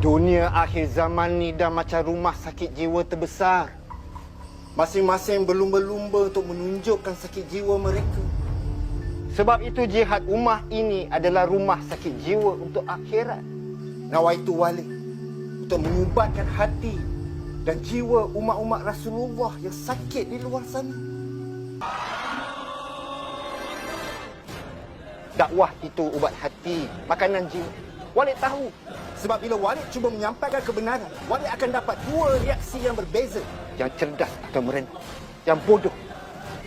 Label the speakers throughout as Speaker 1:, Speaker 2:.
Speaker 1: Dunia akhir zaman ni dah macam rumah sakit jiwa terbesar. Masing-masing berlumba-lumba untuk menunjukkan sakit jiwa mereka. Sebab itu jihad ummah ini adalah rumah sakit jiwa untuk akhirat. Nawaitu wali untuk mengubatkan hati dan jiwa umat-umat Rasulullah yang sakit di luar sana. Dakwah itu ubat hati, makanan jiwa. Walid tahu. Sebab bila Walid cuba menyampaikan kebenaran, Walid akan dapat dua reaksi yang berbeza. Yang cerdas akan merenung. Yang bodoh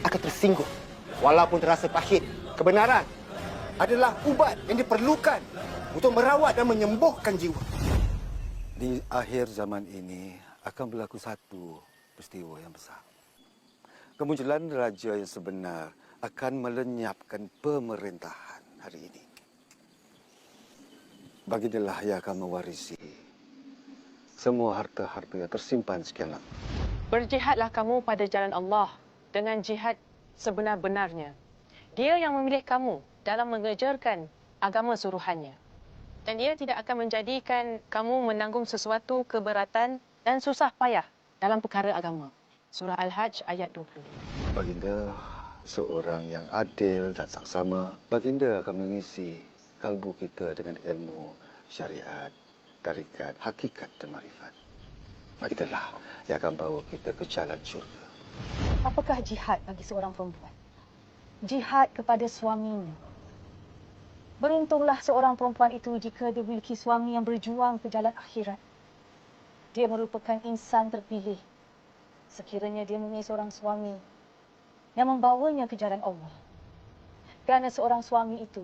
Speaker 1: akan tersinggung. Walaupun terasa pahit, kebenaran adalah ubat yang diperlukan untuk merawat dan menyembuhkan jiwa.
Speaker 2: Di akhir zaman ini akan berlaku satu peristiwa yang besar. Kemunculan raja yang sebenar akan melenyapkan pemerintahan hari ini. Bagindalah yang akan mewarisi semua harta-harta yang tersimpan sekian lama.
Speaker 3: Berjihadlah kamu pada jalan Allah dengan jihad sebenar-benarnya. Dia yang memilih kamu dalam mengejarkan agama suruhannya. Dan dia tidak akan menjadikan kamu menanggung sesuatu keberatan dan susah payah dalam perkara agama. Surah Al-Hajj ayat 20.
Speaker 2: Baginda seorang yang adil dan saksama. Baginda akan mengisi kalbu kita dengan ilmu syariat, tarikat, hakikat dan marifat. Bagindalah yang akan bawa kita ke jalan syurga.
Speaker 4: Apakah jihad bagi seorang perempuan? Jihad kepada suaminya. Beruntunglah seorang perempuan itu jika dia memiliki suami yang berjuang ke jalan akhirat. Dia merupakan insan terpilih. Sekiranya dia mempunyai seorang suami yang membawanya ke jalan Allah. Kerana seorang suami itu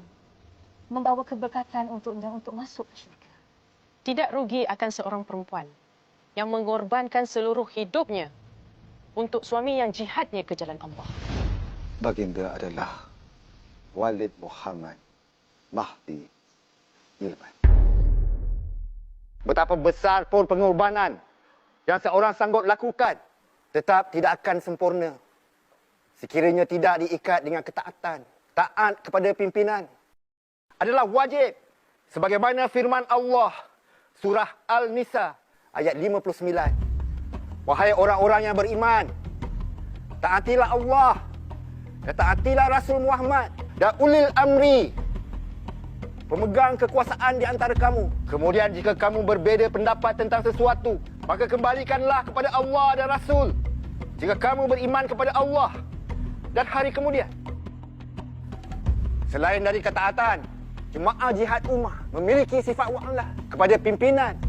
Speaker 4: membawa keberkatan untuknya untuk masuk ke syurga.
Speaker 3: Tidak rugi akan seorang perempuan yang mengorbankan seluruh hidupnya untuk suami yang jihadnya ke jalan Allah.
Speaker 2: Baginda adalah Walid Muhammad Mahdi Ilman.
Speaker 1: Betapa besar pun pengorbanan yang seorang sanggup lakukan tetap tidak akan sempurna. Sekiranya tidak diikat dengan ketaatan, taat kepada pimpinan adalah wajib sebagaimana firman Allah surah Al-Nisa ayat 59. Wahai orang-orang yang beriman, taatilah Allah dan taatilah Rasul Muhammad dan ulil amri pemegang kekuasaan di antara kamu. Kemudian jika kamu berbeza pendapat tentang sesuatu, maka kembalikanlah kepada Allah dan Rasul. Jika kamu beriman kepada Allah dan hari kemudian. Selain dari ketaatan, jemaah jihad ummah memiliki sifat wa'ala kepada pimpinan